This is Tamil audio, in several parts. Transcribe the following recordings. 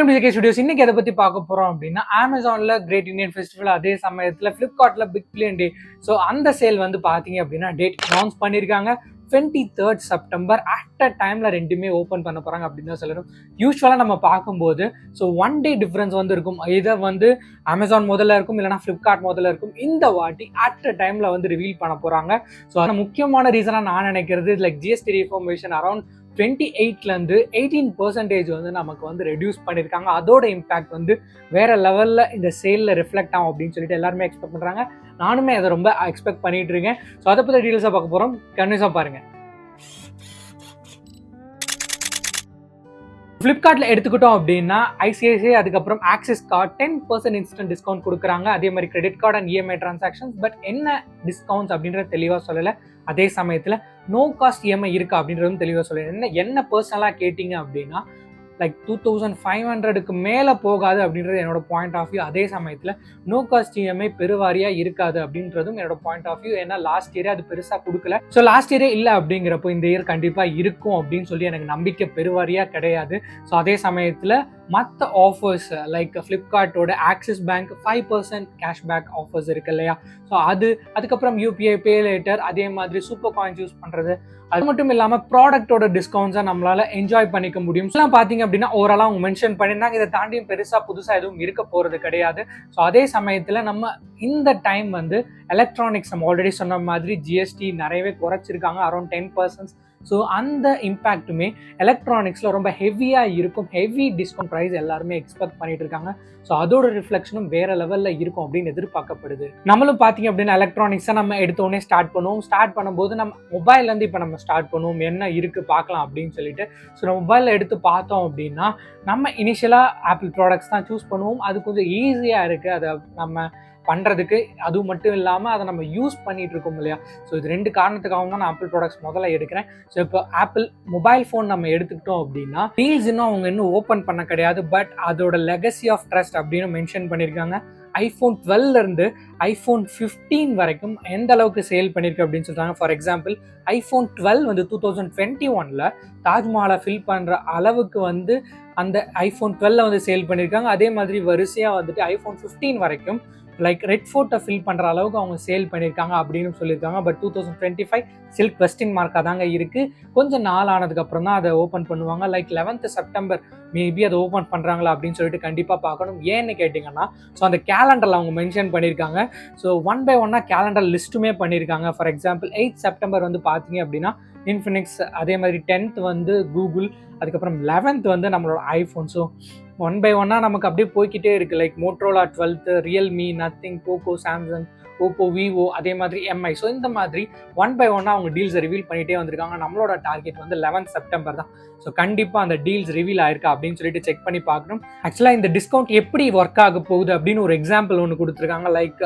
ஸ்டுடியோஸ் இன்னைக்கு எதை பத்தி பார்க்க போறோம் அப்படின்னா அமேசான்ல கிரேட் இந்தியன் ஃபெஸ்டிவல் அதே சமயத்துல பிளிப்கார்ட்ல பிக் பில்லியன் டே ஸோ அந்த சேல் வந்து பாத்தீங்க அப்படின்னா டேட் அனௌன்ஸ் பண்ணியிருக்காங்க. Twenty third September at a டைம்ல ரெண்டுமே ஓப்பன் பண்ண போறாங்க அப்படின்னு தான் சொல்லணும். யூஸ்வலாக நம்ம பார்க்கும்போது ஸோ ஒன் டே டிஃப்ரென்ஸ் வந்து இருக்கும். இதை வந்து அமேசான் முதல்ல இருக்கும் இல்லைனா ஃப்ளிப்கார்ட் முதல்ல இருக்கும். இந்த வாட்டி அட் அ டைம்ல வந்து ரிவீல் பண்ண போறாங்க. ஸோ அது முக்கியமான ரீசனாக நான் நினைக்கிறது like GST reformation around twenty எயிட்லேருந்து eighteen percentage வந்து நமக்கு வந்து ரெடியூஸ் பண்ணியிருக்காங்க. அதோட இம்பேக்ட் வந்து வேறு லெவலில் இந்த சேலில் ரிஃப்ளெக்ட் ஆகும் அப்படின்னு சொல்லிட்டு எல்லாருமே எக்ஸ்பெக்ட் பண்ணுறாங்க நானுமே அதை ரொம்ப எக்ஸ்பெக்ட் பண்ணிட்டு இருக்கேன். ஸோ அதை பற்றி டீட்டெயில்ஸாக பார்க்க போகிறோம் கன்வியூஸாக பாருங்கள் ஃப்ளிப்கார்ட்டில் எடுத்துக்கிட்டோம் அப்படின்னா ஐசிஐசிஐ அதுக்கப்புறம் Axis card ten percent instant discount கொடுக்குறாங்க. அதே மாதிரி credit card and EMI transactions but என்ன டிஸ்கவுண்ட்ஸ் அப்படின்றத தெளிவாக சொல்லலை. அதே சமயத்தில் நோ காஸ்ட் இஎம்ஐ இருக்கா அப்படின்றதும் தெளிவாக சொல்லலை என்ன என்ன பர்சனலாக கேட்டிங்க அப்படின்னா லைக் டூ தௌசண்ட் ஃபைவ் ஹண்ட்ரடுக்கு மேலே போகாது அப்படின்றது என்னோட பாயிண்ட் ஆஃப் வியூ அதே சமயத்தில் நோ காஸ்ட் இஎம்ஐ பெருவாரியாக இருக்காது அப்படின்றதும் என்னோட பாயிண்ட் ஆஃப் வியூ ஏன்னா லாஸ்ட் இயரே அது பெருசாக கொடுக்கல. ஸோ லாஸ்ட் இயரே இல்லை அப்படிங்கிறப்போ இந்த இயர் கண்டிப்பாக இருக்கும் அப்படின்னு சொல்லி எனக்கு நம்பிக்கை பெருவாரியாக கிடையாது. ஸோ அதே சமயத்தில் மற்ற offers like ஃப்ளிப்கார்ட்டோட Axis bank five percent cashback offers இருக்கு இல்லையா? ஸோ அது அதுக்கப்புறம் யூபிஐ பே லேட்டர் அதே மாதிரி சூப்பர் காயின்ஸ் யூஸ் பண்ணுறது அது மட்டும் இல்லாமல் ப்ராடக்ட்டோட டிஸ்கவுண்ட்ஸை நம்மளால் என்ஜாய் பண்ணிக்க முடியும். ஸோ பார்த்தீங்க அப்படின்னா ஓவராலாக அவங்க மென்ஷன் பண்ணியிருந்தாங்க. இதை தாண்டியும் பெருசாக புதுசாக எதுவும் இருக்க போகிறது கிடையாது. ஸோ அதே சமயத்தில் நம்ம இந்த டைம் வந்து எலக்ட்ரானிக்ஸ் நம்ம ஆல்ரெடி சொன்ன மாதிரி ஜிஎஸ்டி நிறையவே குறைச்சிருக்காங்க. அரௌண்ட் டென் பர்சன்ட் ஸோ அந்த இம்பேக்ட்டுமே எலக்ட்ரானிக்ஸில் ரொம்ப ஹெவியாக இருக்கும். ஹெவி டிஸ்கவுண்ட் ப்ரைஸ் எல்லாருமே எக்ஸ்பெக்ட் பண்ணிட்டு இருக்காங்க. ஸோ அதோட ரிஃப்ளெக்ஷனும் வேற லெவலில் இருக்கும் அப்படின்னு எதிர்பார்க்கப்படுது. நம்மளும் பார்த்தீங்க அப்படின்னா எலக்ட்ரானிக்ஸை நம்ம எடுத்தோடனே ஸ்டார்ட் பண்ணுவோம். ஸ்டார்ட் பண்ணும்போது நம்ம மொபைல்லேருந்து இப்போ நம்ம ஸ்டார்ட் பண்ணுவோம். என்ன இருக்குது பார்க்கலாம் அப்படின்னு சொல்லிட்டு. ஸோ நம்ம மொபைலில் எடுத்து பார்த்தோம் அப்படின்னா நம்ம இனிஷியலாக ஆப்பிள் ப்ராடக்ட்ஸ் தான் சூஸ் பண்ணுவோம். அது கொஞ்சம் ஈஸியாக இருக்குது அதை நம்ம பண்ணுறதுக்கு அது மட்டும் இல்லாமல் அதை நம்ம யூஸ் பண்ணிட்டு இருக்கோம் இல்லையா? ஸோ இது ரெண்டு காரணத்துக்காக தான் நான் ஆப்பிள் ப்ராடக்ட்ஸ் முதல்ல எடுக்கிறேன். ஸோ இப்போ ஆப்பிள் மொபைல் ஃபோன் நம்ம எடுத்துக்கிட்டோம் அப்படின்னா டீல்ஸ் இன்னும் அவங்க இன்னும் ஓப்பன் பண்ண கிடையாது. பட் அதோட லெகசி ஆஃப் ட்ரஸ்ட் அப்படின்னு மென்ஷன் பண்ணியிருக்காங்க. ஐஃபோன் டுவெல்லேருந்து ஐஃபோன் ஃபிஃப்டீன் வரைக்கும் எந்த அளவுக்கு சேல் பண்ணியிருக்கு அப்படின்னு சொல்கிறாங்க ஃபார் எக்ஸாம்பிள் ஐஃபோன் டுவெல் வந்து டூ தௌசண்ட் டுவெண்ட்டி ஒனில் தாஜ்மஹாலை ஃபில் பண்ணுற அளவுக்கு வந்து அந்த ஐஃபோன் டுவெல்ல வந்து சேல் பண்ணியிருக்காங்க. அதே மாதிரி வரிசையாக வந்துட்டு ஐஃபோன் ஃபிஃப்டீன் வரைக்கும் லைக் ரெட் ஃபோர்ட்டை ஃபில் பண்ணுற அளவுக்கு அவங்க சேல் பண்ணியிருக்காங்க அப்படின்னு சொல்லியிருக்காங்க. But two thousand twenty five silk question மார்க்காக தாங்க இருக்குது கொஞ்சம் நாள் ஆனதுக்கப்புறம் தான் அதை ஓப்பன் பண்ணுவாங்க. லைக் லெவன்த் செப்டம்பர் மேபி அதை ஓப்பன் பண்ணுறாங்களா அப்படின்னு சொல்லிட்டு கண்டிப்பாக பார்க்கணும். ஏன்னு கேட்டிங்கன்னா ஸோ அந்த கேலண்டரில் அவங்க மென்ஷன் பண்ணியிருக்காங்க. ஸோ ஒன் பை ஒன்னாக கேலண்டர் லிஸ்ட்டுமே பண்ணியிருக்காங்க. ஃபார் எக்ஸாம்பிள் எயிட் செப்டம்பர் வந்து பார்த்தீங்க அப்படின்னா இன்ஃபினிக்ஸ் அதே மாதிரி டென்த் வந்து கூகுள் அதுக்கப்புறம் லெவன்த் வந்து நம்மளோட ஐஃபோன் ஸோ ஒன் பை ஒன்னாக நமக்கு அப்படியே போய்கிட்டே இருக்குது like Motorola twelfth Realme Nothing Poco Samsung Oppo Vivo அதே மாதிரி எம்ஐ ஸோ இந்த மாதிரி ஒன் பை ஒன்னாக அவங்க டீல்ஸை ரிவீல் பண்ணிகிட்டே வந்திருக்காங்க. நம்மளோட டார்கெட் வந்து லெவன்த் செப்டம்பர் தான். ஸோ கண்டிப்பாக அந்த டீல்ஸ் ரிவீல் ஆயிருக்கா அப்படின்னு சொல்லிட்டு செக் பண்ணி பார்க்கணும். ஆக்சுவலாக இந்த டிஸ்கவுண்ட் எப்படி ஒர்க் ஆக போகுது அப்படின்னு ஒரு எக்ஸாம்பிள் ஒன்று கொடுத்துருக்காங்க. லைக்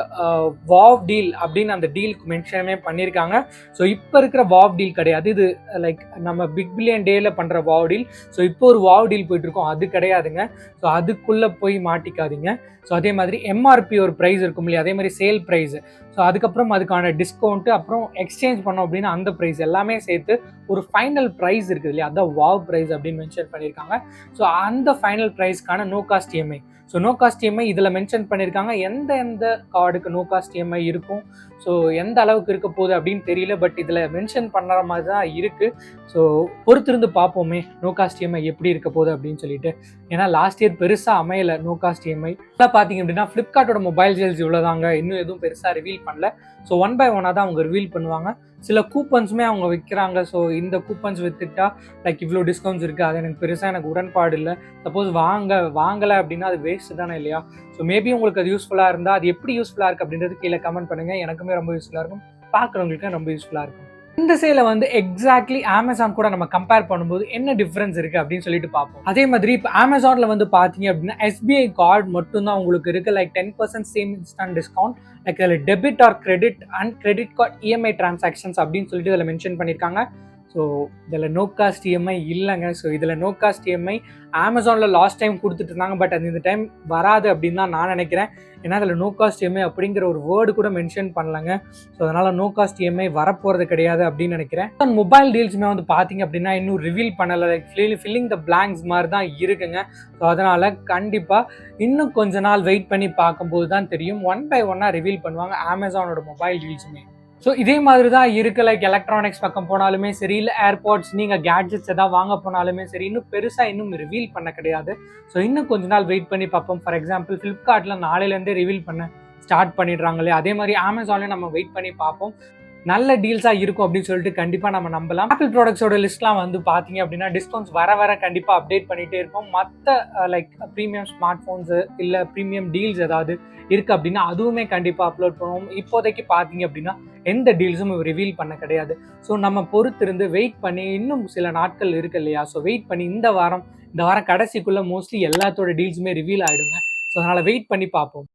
வாவ் uh, டீல் அப்படின்னு அந்த டீலுக்கு மென்ஷனே பண்ணியிருக்காங்க. ஸோ இப்போ இருக்கிற வாவ் டீல் கிடையாது. இது லைக் நம்ம பிக் பில்லியன் டேல பண்ணுற வாவ் டீல் ஸோ இப்போ ஒரு வாவ் டீல் போயிட்டுருக்கோம். அது கிடையாதுங்க. ஸோ அதுக்குள்ளே போய் மாட்டிக்காதீங்க. ஸோ அதே மாதிரி எம்ஆர்பி ஒரு ப்ரைஸ் இருக்கும் இல்லையா? அதே மாதிரி சேல் ப்ரைஸ் ஸோ அதுக்கப்புறம் அதுக்கான டிஸ்கவுண்ட்டு அப்புறம் எக்ஸ்சேஞ்ச் பண்ணோம் அப்படின்னா அந்த ப்ரைஸ் எல்லாமே சேர்த்து ஒரு ஃபைனல் ப்ரைஸ் இருக்குது இல்லையா? அதான் வாவ் ப்ரைஸ் அப்படின்னு மென்ஷன் பண்ணியிருக்காங்க. ஸோ அந்த final ப்ரைஸ்க்கான no cost EMI so no cost EMI இதில் மென்ஷன் பண்ணியிருக்காங்க எந்த எந்த கார்டுக்கு நோ காஸ்ட் இஎம்ஐ இருக்கும்? ஸோ எந்த அளவுக்கு இருக்க போகுது அப்படின்னு தெரியல பட் இதில் மென்ஷன் பண்ணுற மாதிரி தான் இருக்குது ஸோ பொறுத்திருந்து பார்ப்போமே நோ காஸ்ட் இஎம்ஐ எப்படி இருக்க போகுது அப்படின்னு சொல்லிட்டு. ஏன்னா லாஸ்ட் இயர் பெருசாக அமையலை நோ காஸ்ட் இஎம்ஐ இதான் பார்த்தீங்க அப்படின்னா ஃப்ளிப்கார்ட்டோட மொபைல் சேல்ஸ் இவ்வளோதாங்க இன்னும் எதுவும் பெருசாக ரிவீல் பண்ணல. ஸோ ஒன் பை ஒன்னாக தான் அவங்க ரிவீல் பண்ணுவாங்க. சில கூப்பன்ஸுமே அவங்க விற்கிறாங்க ஸோ இந்த கூப்பன்ஸ் வித்துட்டா லைக் இவ்வளோ டிஸ்கவுண்ட்ஸ் இருக்குது அது எனக்கு பெருசாக எனக்கு உடன்பாடு இல்லை. சப்போஸ் வாங்க வாங்கலை அப்படின்னா அது வேஸ்ட் தானே இல்லையா? ஸோ மேபி உங்களுக்கு அது யூஸ்ஃபுல்லாக இருந்தால் அது எப்படி யூஸ்ஃபுல்லாக இருக்குது அப்படின்றது கீழே கமெண்ட் பண்ணுங்கள் எனக்குமே ரொம்ப யூஸ்ஃபுல்லாக இருக்கும். பார்க்குறவங்களுக்கு ரொம்ப யூஸ்ஃபுல்லாக இருக்கும். இந்த சேலை வந்து எக்ஸாக்ட்லி அமேசான் கூட நம்ம கம்பேர் பண்ணும்போது என்ன டிஃப்ரென்ஸ் இருக்குது அப்படின்னு சொல்லிட்டு பார்ப்போம். அதே மாதிரி இப்போ அமேசானில் வந்து பார்த்தீங்க அப்படின்னா எஸ்பிஐ கார்டு மட்டும்தான் உங்களுக்கு இருக்குது like ten percent same instant discount like அதில் debit or credit and credit card EMI transactions அப்படின்னு சொல்லிட்டு இதில் மென்ஷன் பண்ணியிருக்காங்க ஸோ இதில் நோ காஸ்ட் இஎம்ஐ இல்லைங்க. ஸோ இதில் நோ காஸ்ட் இஎம்ஐ அமேசானில் லாஸ்ட் டைம் கொடுத்துட்டு இருந்தாங்க பட் அது இந்த டைம் வராது அப்படின்னு தான் நான் நினைக்கிறேன். ஏன்னா அதில் நோ காஸ்ட் இஎம்ஐ அப்படிங்கிற ஒரு வேர்டு கூட மென்ஷன் பண்ணலங்க. ஸோ அதனால் நோ காஸ்ட் இஎம்ஐ வரப்போகிறது கிடையாது அப்படின்னு நினைக்கிறேன். மொபைல் டீல்ஸுமே வந்து பார்த்தீங்க அப்படின்னா இன்னும் ரிவீல் பண்ணலை. லைக் ஃபில்லிங் த பிளாங்க்ஸ் மாதிரி தான் இருக்குங்க. ஸோ அதனால் கண்டிப்பாக இன்னும் கொஞ்ச நாள் வெயிட் பண்ணி பார்க்கும்போது தான் தெரியும். ஒன் பை ஒன்னாக ரிவீல் பண்ணுவாங்க அமேசானோட மொபைல் டீல்ஸுமே ஸோ இதே மாதிரி தான் இருக்கு லைக் எலக்ட்ரானிக்ஸ் பக்கம் போனாலுமே சரி இல்லை ஏர்பாட்ஸ் நீங்கள் கேட்ஜெட்ஸ் எதாவது வாங்க போனாலுமே சரி இன்னும் பெருசாக இன்னும் ரிவீல் பண்ண கிடையாது. ஸோ இன்னும் கொஞ்ச நாள் வெயிட் பண்ணி பார்ப்போம். ஃபார் எக்ஸாம்பிள் ஃப்ளிப்கார்ட்டில் நாளையிலேருந்தே ரிவீல் பண்ண ஸ்டார்ட் பண்ணிடுறாங்களே அதே மாதிரி அமேசான்லேயும் நம்ம வெயிட் பண்ணி பார்ப்போம். நல்ல டீல்ஸாக இருக்கும் அப்படின்னு சொல்லிட்டு கண்டிப்பாக நம்ம நம்பலாம். ஆப்பிள் ப்ராடக்ட்ஸோட லிஸ்ட்லாம் வந்து பார்த்தீங்க அப்படின்னா டிஸ்கவுண்ட்ஸ் வர வர கண்டிப்பாக அப்டேட் பண்ணிகிட்டே இருப்போம். மற்ற லைக் ப்ரீமியம் ஸ்மார்ட் ஃபோன்ஸு இல்லை ப்ரீமியம் டீல்ஸ் ஏதாவது இருக்குது அப்படின்னா அதுவுமே கண்டிப்பாக அப்லோட் பண்ணுவோம். இப்போதைக்கு பார்த்தீங்க அப்படின்னா எந்த டீல்ஸும் ரிவீல் பண்ண கிடையாது. ஸோ நம்ம பொறுத்திருந்து வெயிட் பண்ணி இன்னும் சில நாட்கள் இருக்கு இல்லையா? ஸோ வெயிட் பண்ணி இந்த வாரம் இந்த வாரம் கடைசிக்குள்ளே மோஸ்ட்லி எல்லாத்தோட டீல்ஸுமே ரிவீல் ஆகிடுங்க ஸோ அதனால் வெயிட் பண்ணி பார்ப்போம்.